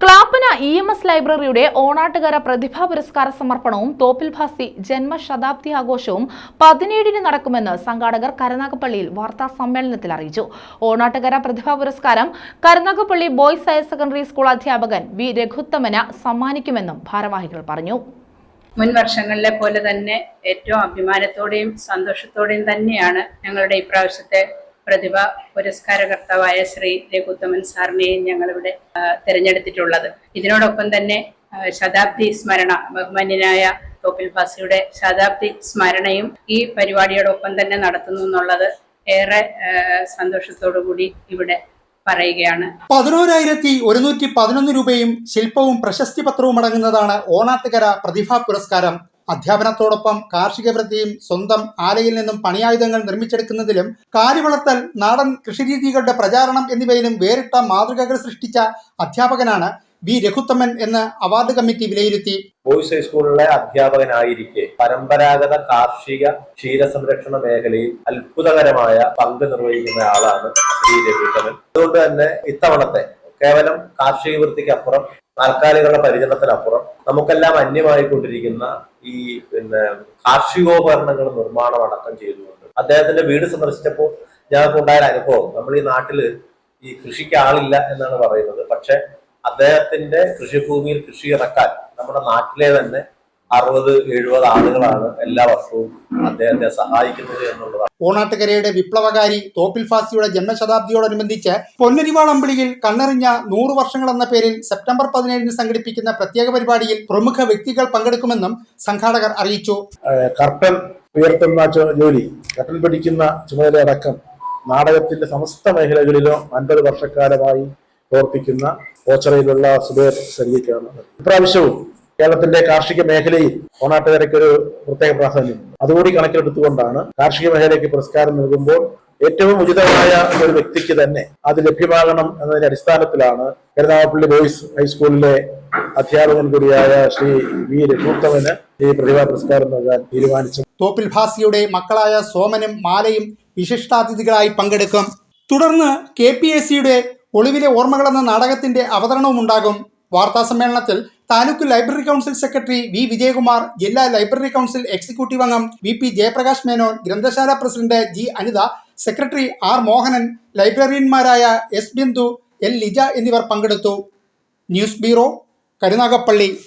Clappana E M S ലൈബ്രറിയുടെ ഓണാട്ടുകര പ്രതിഭാ പുരസ്കാര സമർപ്പണവും തോപ്പിൽ ഭാസി ജന്മശതാബ്ദി ആഘോഷവും പതിനേഴിന് നടക്കുമെന്ന് സംഘാടകർ കരുനാഗപ്പള്ളിയിൽ വാർത്താ സമ്മേളനത്തിൽ അറിയിച്ചു. ഓണാട്ടുകര പ്രതിഭാ പുരസ്കാരം Karunagappally boys higher secondary school അധ്യാപകൻ വി രഘുത്തമന സമ്മാനിക്കുമെന്നും ഭാരവാഹികൾ പറഞ്ഞു. മുൻ വർഷങ്ങളിലെ പോലെ തന്നെ ഏറ്റവും അഭിമാനത്തോടെയും സന്തോഷത്തോടെയും തന്നെയാണ് ഞങ്ങളുടെ ഇപ്രാവശ്യത്തെ പ്രതിഭ പുരസ്കാരകർത്താവായ ശ്രീ രഘുത്തമൻ സാറിനെയും ഞങ്ങളിവിടെ തിരഞ്ഞെടുത്തിട്ടുള്ളത്. ഇതിനോടൊപ്പം തന്നെ ശതാബ്ദി സ്മരണ ബഹുമാന്യനായ തോപ്പിൽ ഭാസിയുടെ ശതാബ്ദി സ്മരണയും ഈ പരിപാടിയോടൊപ്പം തന്നെ നടത്തുന്നു എന്നുള്ളത് ഏറെ സന്തോഷത്തോടു കൂടി ഇവിടെ പറയുകയാണ്. പതിനോരായിരത്തി ഒരുന്നൂറ്റി പതിനൊന്ന് രൂപയും ശില്പവും പ്രശസ്തി പത്രവും അടങ്ങുന്നതാണ് ഓണാട്ടുകര പ്രതിഭാ പുരസ്കാരം. അധ്യാപനത്തോടൊപ്പം കാർഷിക വൃത്തിയും സ്വന്തം ആലയിൽ നിന്നും പണിയായുധങ്ങൾ നിർമ്മിച്ചെടുക്കുന്നതിലും കാലി വളർത്തൽ നാടൻ കൃഷിരീതികളുടെ പ്രചാരണം എന്നിവയിലും വേറിട്ട മാതൃകകൾ സൃഷ്ടിച്ച അധ്യാപകനാണ് വി. രഘുത്തമ്മൻ എന്ന് അവാർഡ് കമ്മിറ്റി വിലയിരുത്തി. ബോയ്സ് ഹൈസ്കൂളിലെ അധ്യാപകനായിരിക്കെ പരമ്പരാഗത കാർഷിക ക്ഷീരസംരക്ഷണ മേഖലയിൽ അത്ഭുതകരമായ പങ്ക് നിർവഹിക്കുന്ന ആളാണ് ശ്രീ രഘുത്തമൻ. അതുകൊണ്ട് തന്നെ ഇത്തവണത്തെ കേവലം കാർഷിക വൃത്തിക്ക് അപ്പുറം താൽക്കാലികളുടെ പരിചരണത്തിനപ്പുറം നമുക്കെല്ലാം അന്യമായി കൊണ്ടിരിക്കുന്ന ഈ പിന്നെ കാർഷികോപകരണങ്ങൾ നിർമ്മാണം അടക്കം ചെയ്തുകൊണ്ട് അദ്ദേഹത്തിന്റെ വീട് സന്ദർശിച്ചപ്പോൾ ഞങ്ങൾക്കുണ്ടായ അനുഭവം നമ്മൾ ഈ നാട്ടിൽ ഈ കൃഷിക്ക് ആളില്ല എന്നാണ് പറയുന്നത്. പക്ഷെ അദ്ദേഹത്തിന്റെ കൃഷിഭൂമിയിൽ കൃഷി ഇറക്കാൻ നമ്മുടെ നാട്ടിലെ തന്നെ അറുപത് എഴുപത് ആളുകളാണ് എല്ലാ വർഷവും അദ്ദേഹത്തെ സഹായിക്കുന്നത് എന്നുള്ളതാണ്. ഓണാട്ടുകരയുടെ വിപ്ലവകാരി തോപ്പിൽ ഫാസിയുടെ ജന്മശതാബ്ദിയോടനുബന്ധിച്ച് പൊന്നരിവാൾ അമ്പിളിയിൽ കണ്ണറിഞ്ഞ നൂറു വർഷങ്ങൾ എന്ന പേരിൽ സെപ്റ്റംബർ പതിനേഴിന് സംഘടിപ്പിക്കുന്ന പ്രത്യേക പരിപാടിയിൽ പ്രമുഖ വ്യക്തികൾ പങ്കെടുക്കുമെന്നും സംഘാടകർ അറിയിച്ചു. കർട്ടൻ ഉയർത്തുന്ന ജോലി കർട്ടൻ പിടിക്കുന്ന ചുമതലയടക്കം നാടകത്തിന്റെ സമസ്ത മേഖലകളിലോ അൻപത് വർഷക്കാലമായി പ്രവർത്തിക്കുന്ന ഓച്ചറയിലുള്ള സുബേർ സരിയയ്ക്കാണ് ഇപ്രാവശ്യവും കേരളത്തിന്റെ കാർഷിക മേഖലയിൽ ഓണാട്ടുകരയ്ക്ക് ഒരു പ്രത്യേക പ്രാധാന്യം. അതുകൂടി കണക്കിലെടുത്തുകൊണ്ടാണ് കാർഷിക മേഖലയ്ക്ക് പുരസ്കാരം നൽകുമ്പോൾ ഏറ്റവും ഉചിതമായ ഒരു വ്യക്തിക്ക് തന്നെ അത് ലഭ്യമാകണം എന്നതിന്റെ അടിസ്ഥാനത്തിലാണ് കരുനാഗപ്പള്ളി ബോയ്സ് ഹൈസ്കൂളിലെ അധ്യാപകൻ കൂടിയായ ശ്രീ വി രഘുത്തമന് ഈ പ്രതിഭാ പുരസ്കാരം നൽകാൻ തീരുമാനിച്ചത്. തോപ്പിൽ ഭാസിയുടെ മക്കളായ സോമനും മാലയും വിശിഷ്ടാതിഥികളായി പങ്കെടുക്കും. തുടർന്ന് കെ പി എസ് സിയുടെ ഒളിവിലെ ഓർമ്മകളെന്ന നാടകത്തിന്റെ അവതരണവും ഉണ്ടാകും വാർത്താ സമ്മേളനത്തിൽ taluk library council secretary V Vijayakumar ജില്ലാ ലൈബ്രറി കൗൺസിൽ എക്സിക്യൂട്ടീവ് അംഗം വി പി ജയപ്രകാശ് മേനോൻ ഗ്രന്ഥശാല president G Anitha secretary R Mohanan ലൈബ്രറിയന്മാരായ S Bindu L Lija എന്നിവർ പങ്കെടുത്തു. News bureau Karunagappally.